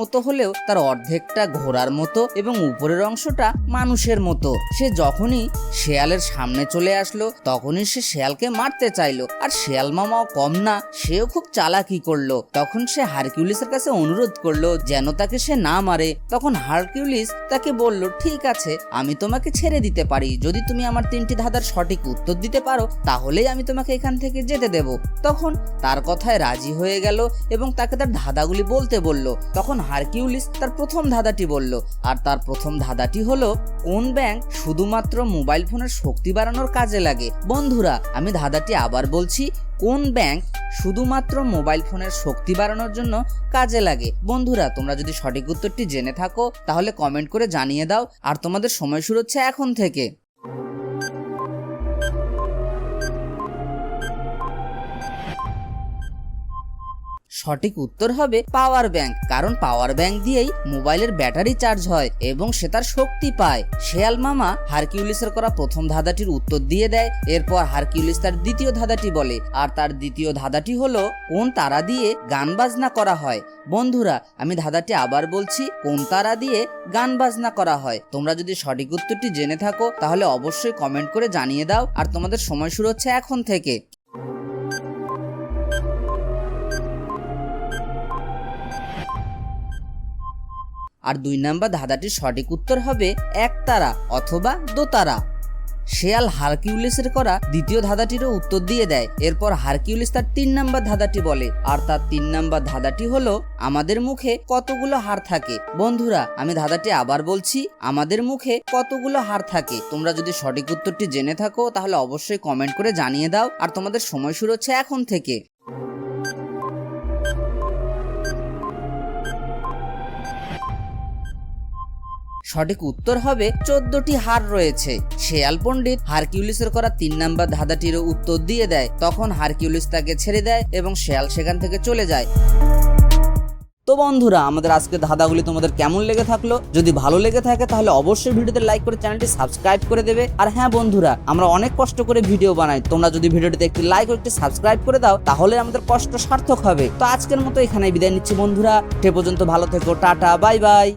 মতো হলেও তার অর্ধেকটা ঘোড়ার মতো এবং উপরের অংশটা মানুষের মতো। সে যখনই শেয়ালের সামনে চলে আসলো, তখনই সে শেয়ালকে মারতে চাইলো। আর শেয়াল মামাও কম না, সেও খুব চালাকি করল। তখন সে হারকিউলিসের কাছে অনুরোধ করল যেন তাকে সে না মারে। তখন হারকিউলিস তাকে বলল, ঠিক আছে, আমি তোমাকে ছেড়ে দিতে পারি। যদি তুমি আমার তিনটি ধাঁধার সঠিক উত্তর দিতে পারো, তাহলেই আমি তোমাকে এখান থেকে যেতে দেব। তখন তার কথায় রাজি হয়ে গেল এবং তাকে তার ধাঁধাগুলি বলতে বলল। তখন হারকিউলিস তার প্রথম ধাঁধাটি বলল। আর তার প্রথম ধাঁধাটি হলো, কোন ব্যাংক শুধুমাত্র মোবাইল ফোনের শক্তি বাড়ানোর কাজে লাগে? বন্ধুরা, আমি ধাঁধাটি আবার বলছি, কোন ব্যাংক শুধুমাত্র মোবাইল ফোনের শক্তি বাড়ানোর জন্য কাজে লাগে? বন্ধুরা, তোমরা যদি সঠিক উত্তরটি জেনে থাকো, তাহলে কমেন্ট করে জানিয়ে দাও, আর তোমাদের সময় শুরু হচ্ছে এখন থেকে। সঠিক উত্তর হবে পাওয়ার ব্যাংক, কারণ পাওয়ার ব্যাংক দিয়েই মোবাইলের ব্যাটারি চার্জ হয় এবং সে তার শক্তি পায়। শেয়াল মামা হারকিউলিসের করা প্রথম ধাঁধাটির উত্তর দিয়ে দেয়, এরপর হারকিউলিস তার দ্বিতীয় ধাঁধাটি বলে, আর তার দ্বিতীয় ধাঁধাটি হলো কোন তারা দিয়ে গান বাজনা করা হয়। বন্ধুরা, আমি ধাঁধাটি আবার বলছি, কোন তারা দিয়ে গান বাজনা করা হয়। তোমরা যদি সঠিক উত্তরটি জেনে থাকো, তাহলে অবশ্যই কমেন্ট করে জানিয়ে দাও, আর তোমাদের সময় শুরু হচ্ছে এখন থেকে। আর দুই নাম্বার ধাঁধাটির সঠিক উত্তর হবে একতারা অথবা দোতারা শেয়াল হারকিউলিসের করা দ্বিতীয় ধাঁধাটিরও উত্তর দিয়ে দেয়। এরপর হারকিউলিস তার তিন নাম্বার ধাঁধাটি বলে। আর তার তিন নাম্বার ধাঁধাটি হলো, আমাদের মুখে কতগুলো হাড় থাকে। বন্ধুরা, আমি ধাঁধাটি আবার বলছি, আমাদের মুখে কতগুলো হাড় থাকে? তোমরা যদি সঠিক উত্তরটি জেনে থাকো, তাহলে অবশ্যই কমেন্ট করে জানিয়ে দাও। আর তোমাদের সময় শুরু হচ্ছে এখন থেকে। সঠিক উত্তর হবে চোদ্দটি হার রয়েছে। শেয়াল পণ্ডিত হারকিউলিসের করা তিন নাম্বার ধাঁধাটিরও উত্তর দিয়ে দেয়। তখন হারকিউলিস তাকে ছেড়ে দেয় এবং শেয়াল সেখান থেকে চলে যায়। তো বন্ধুরা, আমাদের আজকে ধাঁধাগুলি তোমাদের কেমন লেগে থাকল? যদি ভালো লেগে থাকে, তাহলে অবশ্যই ভিডিওতে লাইক করে চ্যানেলটি সাবস্ক্রাইব করে দেবে। আর হ্যাঁ বন্ধুরা, আমরা অনেক কষ্ট করে ভিডিও বানাই। তোমরা যদি ভিডিওটিতে একটি লাইক ও একটি সাবস্ক্রাইব করে দাও, তাহলে আমাদের কষ্ট সার্থক হবে। তো আজকের মতো এখানেই বিদায় নিচ্ছি বন্ধুরা। সে পর্যন্ত ভালো থেকো, টাটা বাই বাই